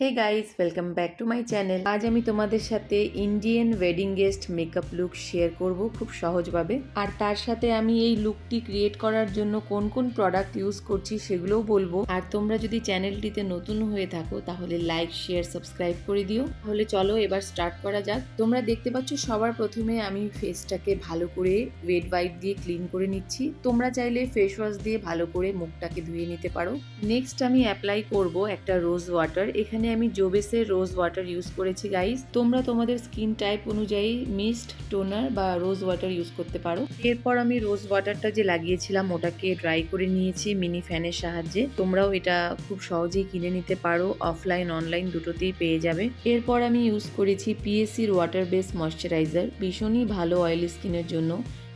Hey guys welcome back to my channel আজ আমি তোমাদের সাথে Indian wedding guest makeup look share করব খুব সহজভাবে। আর তার সাথে আমি এই লুকটি ক্রিয়েট করার জন্য কোন কোন প্রোডাক্ট ইউজ করছি সেগুলোও বলব। আর তোমরা যদি চ্যানেলটিতে নতুন হয়ে থাকো, তাহলে লাইক শেয়ার সাবস্ক্রাইব করে দিও। তাহলে চলো এবার স্টার্ট করা যাক। তোমরা দেখতে পাচ্ছ সবার প্রথমে আমি ফেসটাকে ভালো করে ওয়েট ওয়াইপ দিয়ে ক্লিন করে নিচ্ছি। তোমরা চাইলে ফেস ওয়াশ দিয়ে ভালো করে মুখটাকে ধুয়ে নিতে পারো। নেক্সট আমি অ্যাপ্লাই করব একটা রোজ ওয়াটার এখানে আমি জোবেসের রোজ ওয়াটার ইউজ করেছি গাইস তোমরা তোমাদের স্কিন টাইপ অনুযায়ী মিস্ট টোনার বা রোজ ওয়াটার ইউজ করতে পারো। এরপর আমি রোজ ওয়াটারটা যে লাগিয়েছিলাম, ওটাকে ড্রাই করে নিয়েছি মিনি ফ্যানের সাহায্যে। তোমরাও এটা খুব সহজেই কিনে নিতে পারো অফলাইন অনলাইন দুটোতেই পেয়ে যাবে। এরপর আমি ইউজ করেছি পিএসসির ওয়াটার বেস ময়শ্চারাইজার ভীষণই ভালো অয়েলি স্কিনের জন্য।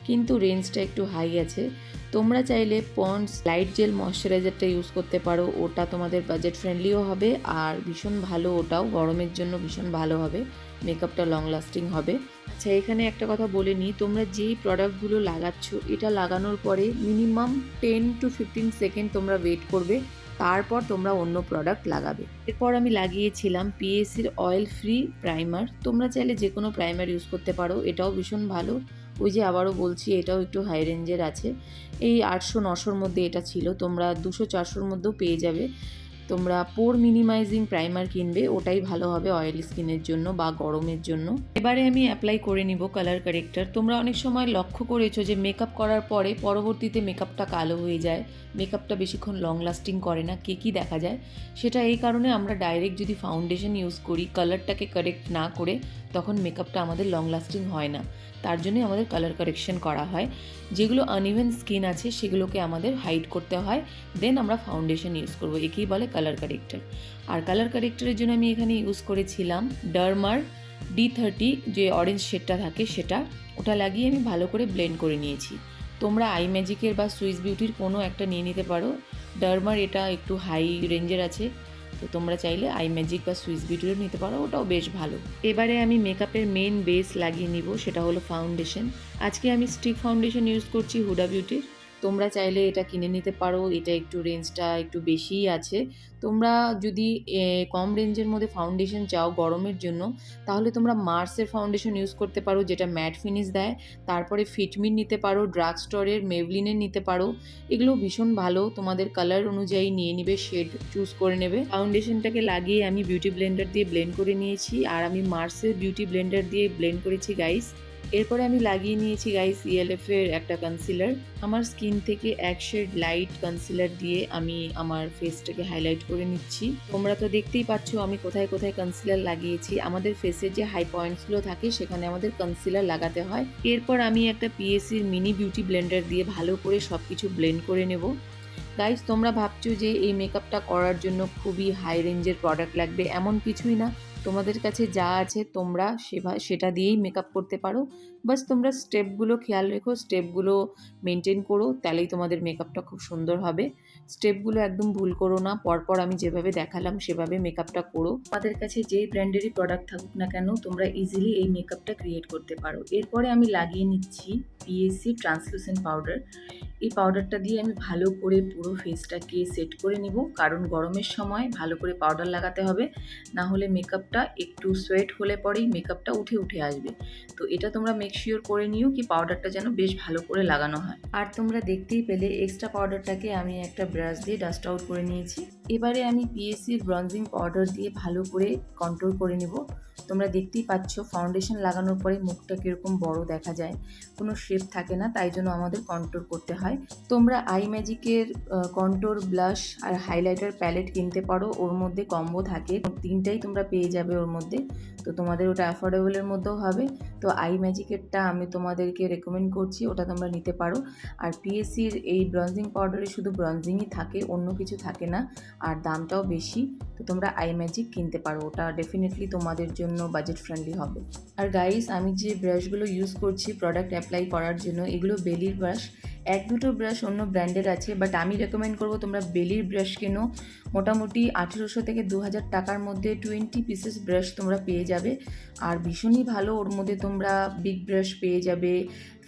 কিন্তু রেঞ্জটা একটু হাই আছে। তোমরা চাইলে পন্ডস লাইট জেল ময়শ্চারাইজারটা ইউজ করতে পারো। ওটা তোমাদের বাজেট ফ্রেন্ডলিও হবে আর ভীষণ ভালো ওটাও। গরমের জন্য ভীষণ ভালো হবে। মেকআপটা লং লাস্টিং হবে। আচ্ছা এখানে একটা কথা বলে নিই। তোমরা যেই প্রোডাক্টগুলো লাগাচ্ছ, এটা লাগানোর পরে minimum ten to fifteen second তোমরা ওয়েট করবে। তারপর তোমরা অন্য প্রোডাক্ট লাগাবে। এরপর আমি লাগিয়েছিলাম পিএসির অয়েল ফ্রি প্রাইমার তোমরা চাইলে যে কোনো প্রাইমার ইউজ করতে পারো। এটাও ভীষণ ভালো। ওই যে আবারও বলছি, এটাও একটু হাই রেঞ্জের আছে। এই আটশো নশোর মধ্যে এটা ছিল, তোমরা দুশো চারশোর মধ্যেও পেয়ে যাবে। তোমরা পোর মিনিমাইজিং প্রাইমার কিনবে, ওটাই ভালো হবে অয়েলি স্কিনের জন্য বা গরমের জন্য। এবারে আমি অ্যাপ্লাই করে নিব কালার কারেক্টার তোমরা অনেক সময় লক্ষ্য করেছ যে মেকআপ করার পরে পরবর্তীতে মেকআপটা কালো হয়ে যায়। মেকআপটা বেশিক্ষণ লং লাস্টিং করে না, কে কী দেখা যায়? সেটা এই কারণে আমরা ডাইরেক্ট যদি ফাউন্ডেশন ইউজ করি কালারটাকে কারেক্ট না করে, তখন মেকআপটা আমাদের লং লাস্টিং হয় না। তার জন্যই আমাদের কালার কারেকশন করা হয়। যেগুলো আনইভেন স্কিন আছে, সেগুলোকে আমাদের হাইড করতে হয়। দেন আমরা ফাউন্ডেশন ইউজ করব। একেই বলে কালার কারেক্টার আর কালার কারেক্টারের জন্য আমি এখানে ইউজ করেছিলাম ডার্মার ডি থার্টি যে অরেঞ্জ শেডটা থাকে সেটা। ওটা লাগিয়ে আমি ভালো করে ব্লেন্ড করে নিয়েছি। তোমরা আই ম্যাজিকের বা সুইস বিউটির কোনো একটা নিয়ে নিতে পারো। ডার্মার এটা একটু হাই রেঞ্জের আছে। তো তোমরা চাইলে আই ম্যাজিক বা সুইস বিউটিরও নিতে পারো, ওটাও বেশ ভালো। এবারে আমি মেকআপের মেন বেস লাগিয়ে নিব, সেটা হলো ফাউন্ডেশন আজকে আমি স্টিক ফাউন্ডেশন ইউজ করছি হুডা বিউটির তোমরা চাইলে এটা কিনে নিতে পারো, এটা একটু রেঞ্জটা একটু বেশিই আছে। তোমরা যদি কম রেঞ্জের মধ্যে ফাউন্ডেশন চাও গরমের জন্য, তাহলে তোমরা মার্সের ফাউন্ডেশন ইউজ করতে পারো, যেটা ম্যাট ফিনিশ দেয়। তারপরে ফিটমিন নিতে পারো ড্রাগ স্টোরের মেভলিনের নিতে পারো। এগুলো ভীষণ ভালো, তোমাদের কালার অনুযায়ী নিয়ে নিবে শেড চুজ করে নেবে। ফাউন্ডেশনটাকে লাগিয়ে আমি বিউটি ব্লেন্ডার দিয়ে ব্লেন্ড করে নিয়েছি, আর আমি মার্সের বিউটি ব্লেন্ডার দিয়ে ব্লেন্ড করেছি গাইস এরপরে আমি লাগিয়ে নিয়েছি গাইস ইএলএফ এর একটা কনসিলার আমার স্কিন থেকে এক শেড লাইট কনসিলার দিয়ে আমি আমার ফেসটাকে হাইলাইট করে নিচ্ছি। তোমরা তো দেখতেই পাচ্ছ আমি কোথায় কোথায় কনসিলার লাগিয়েছি। আমাদের ফেসের যে হাই পয়েন্টসগুলো থাকে, সেখানে আমাদের কনসিলার লাগাতে হয়। এরপর আমি একটা পিএসসির মিনি বিউটি ব্লেন্ডার দিয়ে ভালো করে সব কিছু ব্লেন্ড করে নেব। গাইস তোমরা ভাবছ যে এই মেকআপটা করার জন্য খুবই হাই রেঞ্জের প্রোডাক্ট লাগবে, এমন কিছুই না। তোমাদের কাছে যা আছে তোমরা সেভা, সেটা দিয়েই মেকআপ করতে পারো। বাস তোমরা স্টেপগুলো খেয়াল রেখো স্টেপগুলো মেনটেন করো, তাহলেই তোমাদের মেকআপটা খুব সুন্দর হবে। স্টেপগুলো একদম ভুল করো না, পরপর আমি যেভাবে দেখালাম সেভাবে মেকআপটা করো। তোমাদের কাছে যেই ব্র্যান্ডেরই প্রোডাক্ট থাকুক না কেন, তোমরা ইজিলি এই মেকআপটা ক্রিয়েট করতে পারো। এরপরে আমি লাগিয়ে নিচ্ছি পিএসসি ট্রান্সলুসেন্ট পাউডার এই পাউডারটা দিয়ে আমি ভালো করে পুরো ফেসটাকে সেট করে নিব। কারণ গরমের সময় ভালো করে পাউডার লাগাতে হবে। না হলে মেকআপটা একটু সোয়েট হলে পরেই মেকআপটা উঠে উঠে আসবে। তো এটা তোমরা মেক শিওর করে নিও কি পাউডারটা যেন বেশ ভালো করে লাগানো হয়। আর তোমরা দেখতেই পেলে এক্সট্রা পাউডারটাকে আমি একটা ব্রাশ দিয়ে ডাস্ট আউট করে নিয়েছি। এবারে আমি পিএসসির ব্রঞ্জিং পাউডার দিয়ে ভালো করে কন্ট্রোল করে নেব। তোমরা দেখতেই পাচ্ছ ফাউন্ডেশন লাগানোর পরে মুখটা কীরকম বড় দেখা যায়। কোনো শেপ থাকে না, তাই জন্য আমাদের কন্ট্রোল করতে হয়। তোমরা আই ম্যাজিকের কন্ট্রোল ব্লাশ আর হাইলাইটার প্যালেট কিনতে পারো। ওর মধ্যে কম্বো থাকে। তিনটাই তোমরা পেয়ে যাবে ওর মধ্যে। তো তোমাদের ওটা অ্যাফোর্ডেবলের মধ্যেও হবে। তো আই ম্যাজিকেরটা আমি তোমাদেরকে রেকমেন্ড করছি, ওটা তোমরা নিতে পারো। আর পিএসসির এই ব্রঞ্জিং পাউডারে শুধু ব্রঞ্জিংই থাকে, অন্য কিছু থাকে না, আর দামটাও বেশি। তো তোমরা আই ম্যাজিক কিনতে পারো, ওটা ডেফিনেটলি তোমাদের জন্য বাজেট ফ্রেন্ডলি হবে। আর গাইস আমি যে ব্রাশগুলো ইউজ করছি প্রোডাক্ট অ্যাপ্লাই করার জন্য, এগুলো বেলির ব্রাশ এক দুটো ব্রাশ অন্য ব্র্যান্ডের আছে বাট আমি রেকমেন্ড করব তোমরা বেলির ব্রাশ কেনো। মোটামুটি আঠেরোশো থেকে দু হাজার টাকার মধ্যে টোয়েন্টি পিসেস ব্রাশ তোমরা পেয়ে যাবে। আর ভীষণই ভালো, ওর মধ্যে তোমরা বিগ ব্রাশ পেয়ে যাবে।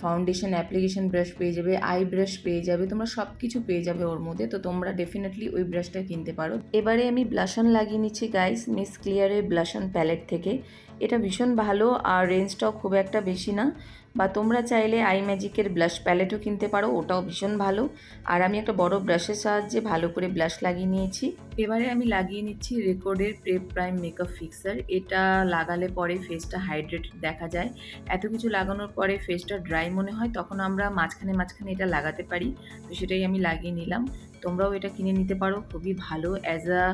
ফাউন্ডেশন অ্যাপ্লিকেশন ব্রাশ পেয়ে যাবে আই ব্রাশ পেয়ে যাবে, তোমরা সব কিছু পেয়ে যাবে ওর মধ্যে, তো তোমরা ডেফিনেটলি ওই ব্রাশটা কিনতে পারো। এবারে আমি ব্লাশন লাগিয়ে নিচ্ছি গাইস মিস ক্লিয়ারের ব্লাশন প্যালেট থেকে। এটা ভীষণ ভালো, আর রেঞ্জটাও খুব একটা বেশি না, বা তোমরা চাইলে আই ম্যাজিকের ব্লাশ প্যালেটও কিনতে পারো, ওটাও ভীষণ ভালো। আর আমি একটা বড় ব্রাশের সাহায্যে ভালো করে ব্লাশ লাগিয়ে নিয়েছি। এবারে আমি লাগিয়ে নিচ্ছি রেকর্ডের প্রেপ প্রাইম মেকআপ ফিক্সার এটা লাগালে পরে ফেসটা হাইড্রেটেড দেখা যায়। এত কিছু লাগানোর পরে ফেসটা ড্রাই মনে হয় তখন আমরা মাঝখানে মাঝখানে এটা লাগাতে পারি। তো সেটাই আমি লাগিয়ে নিলাম। তোমরাও এটা কিনে নিতে পারো। খুবই ভালো। অ্যাজ আ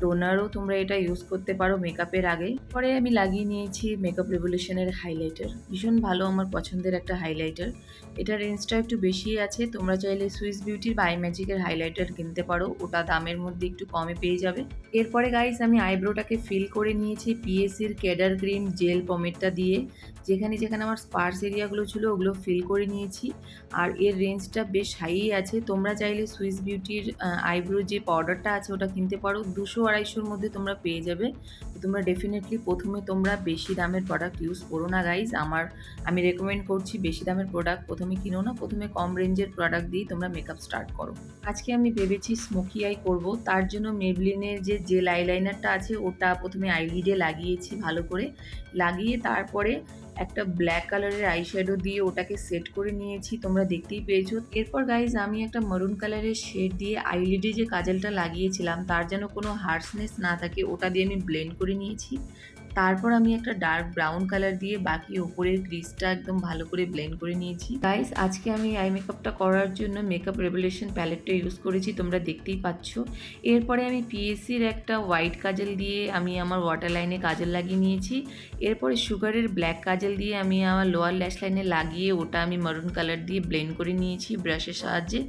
টোনারও তোমরা এটা ইউজ করতে পারো মেকআপের আগে। পরে আমি লাগিয়ে নিয়েছি মেকআপ রেভলিউশনের হাইলাইটার ভীষণ ভালো আমার পছন্দের একটা হাইলাইটার এটা রেঞ্জটা একটু বেশি আছে। তোমরা চাইলে সুইস বিউটির বা আই ম্যাজিকের হাইলাইটার কিনতে পারো। ওটা দামের মধ্যে একটু কমে পেয়ে যাবে। এরপরে গাইস আমি আইব্রোটাকে ফিল করে নিয়েছি পিএসির ক্যাডার ক্রিম জেল পমেটটা দিয়ে। যেখানে যেখানে আমার স্পার্স এরিয়াগুলো ছিল ওগুলো ফিল করে নিয়েছি। আর এর রেঞ্জটা বেশ হাই আছে। তোমরা চাইলে সুইস আইব্রো যে পাউডারটা আছে ওটা কিনতে পারো। দুশো আড়াইশোর মধ্যে তোমরা পেয়ে যাবে। তোমরা ডেফিনেটলি প্রথমে তোমরা বেশি দামের প্রোডাক্ট ইউজ করো না গাইজ আমার, আমি রেকমেন্ড করছি বেশি দামের প্রোডাক্ট প্রথমে কিনো না, প্রথমে কম রেঞ্জের প্রোডাক্ট দিয়ে তোমরা মেকআপ স্টার্ট করো। আজকে আমি ভেবেছি স্মোকি আই করব, তার জন্য মেবলিনের যে জেল আইলাইনারটা আছে, ওটা প্রথমে আইলিডে লাগিয়েছি ভালো করে। লাগিয়ে তারপরে একটা ব্ল্যাক কালারের আইশ্যাডো দিয়ে ওটাকে সেট করে নিয়েছি, তোমরা দেখতেই পেয়েছ। এরপর গাইজ আমি একটা মারুন কালারের শেড দিয়ে আইলিডে যে কাজলটা লাগিয়েছিলাম, তার যেন কোনো হার্সনেস না থাকে, ওটা দিয়ে আমি ব্লেন্ড করে নিয়েছি। তারপর আমি একটা ডার্ক ব্রাউন কালার দিয়ে বাকি ওপরের ক্রিজটা একদম ভালো করে ব্লেন্ড করে নিয়েছি। গাইস আজকে আমি আই মেকআপটা করার জন্য মেকআপ রেভলিউশন প্যালেটটা ইউজ করেছি, তোমরা দেখতেই পাচ্ছ। এরপরে আমি পিএসসির একটা হোয়াইট কাজল দিয়ে আমি আমার ওয়াটার লাইনে কাজল লাগিয়ে নিয়েছি। এরপরে সুগারের ব্ল্যাক কাজল দিয়ে আমি আমার লোয়ার ল্যাশ লাইনে লাগিয়ে ওটা আমি মারুন কালার দিয়ে ব্লেন্ড করে নিয়েছি ব্রাশের সাহায্যে।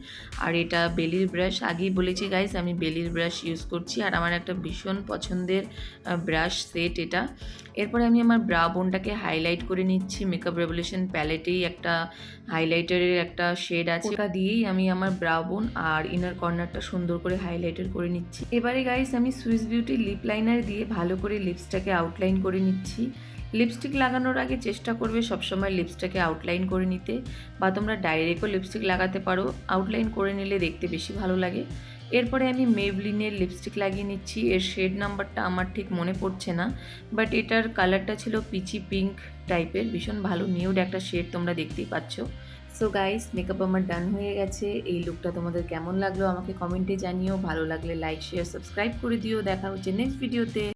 আর এটা বেলির ব্রাশ আগেই বলেছি গাইস আমি বেলির ব্রাশ ইউজ করছি। আর আমার একটা ভীষণ পছন্দের ব্রাশ সেট এটা। এরপরে আমি আমার ব্রা বোনটাকে হাইলাইট করে নিচ্ছি। মেকআপ রেভলিউশন প্যালেটেই একটা হাইলাইটারের একটা শেড আছে। ওটা দিয়েই আমি আমার ব্রা বোন আর ইনার কর্নারটা সুন্দর করে হাইলাইটার করে নিচ্ছি। এবারে গাইস আমি সুইস বিউটি লিপ লাইনার দিয়ে ভালো করে লিপসটাকে আউটলাইন করে নিচ্ছি। লিপস্টিক লাগানোর আগে চেষ্টা করবে সবসময় লিপসটাকে আউটলাইন করে নিতে। বা তোমরা ডাইরেক্টও লিপস্টিক লাগাতে পারো। আউটলাইন করে নিলে দেখতে বেশি ভালো লাগে। এরপরে আমি মেভলিনের লিপস্টিক লাগিয়ে নিচ্ছি। এর শেড নাম্বারটা আমার ঠিক মনে পড়ছে না বাট এটার কালারটা ছিল পিচি পিঙ্ক টাইপের ভীষণ ভালো নিউড একটা শেড তোমরা দেখতেই পাচ্ছ। সো গাইস মেকআপ আমার ডান হয়ে গেছে। এই লুকটা তোমাদের কেমন লাগল আমাকে কমেন্টে জানিও। ভালো লাগলে লাইক শেয়ার সাবস্ক্রাইব করে দিও। দেখা হচ্ছে নেক্সট ভিডিওতে